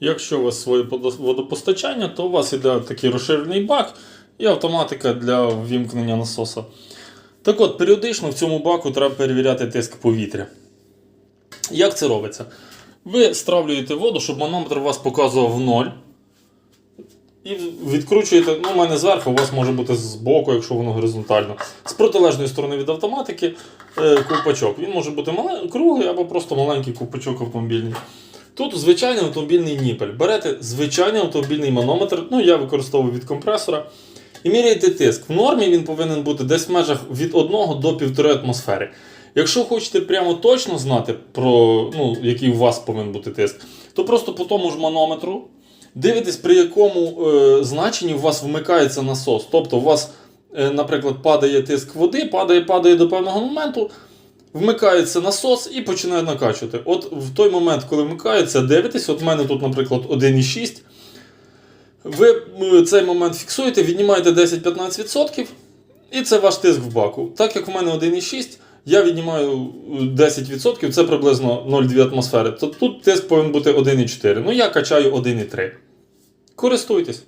Якщо у вас своє водопостачання, то у вас іде такий розширений бак і автоматика для ввімкнення насоса. Так от, періодично в цьому баку треба перевіряти тиск повітря. Як це робиться? Ви стравлюєте воду, щоб манометр вас показував в ноль. І відкручуєте, ну, у мене зверху, у вас може бути збоку, якщо воно горизонтально. З протилежної сторони від автоматики е, ковпачок. Він може бути круглий або просто маленький ковпачок автомобільний. Тут звичайний автомобільний ніпель. Берете звичайний автомобільний манометр, ну я використовую від компресора. І міряєте тиск. В нормі він повинен бути десь в межах від 1 до 1,5 атмосфери. Якщо хочете прямо точно знати, про, ну, який у вас повинен бути тиск, то просто по тому ж манометру дивитесь, при якому е, значенні у вас вмикається насос. Тобто у вас, е, наприклад, падає тиск води, падає, падає до певного моменту, вмикається насос і починає накачувати. От в той момент, коли вмикається, дивитесь, от в мене тут, наприклад, 1,6. Ви е, цей момент фіксуєте, віднімаєте 10-15%, і це ваш тиск в баку. Так як в мене 1,6, я віднімаю е, 10%, це приблизно 0,2 атмосфери. То тут тиск повинен бути 1,4. Ну я качаю 1,3. Користуйтесь.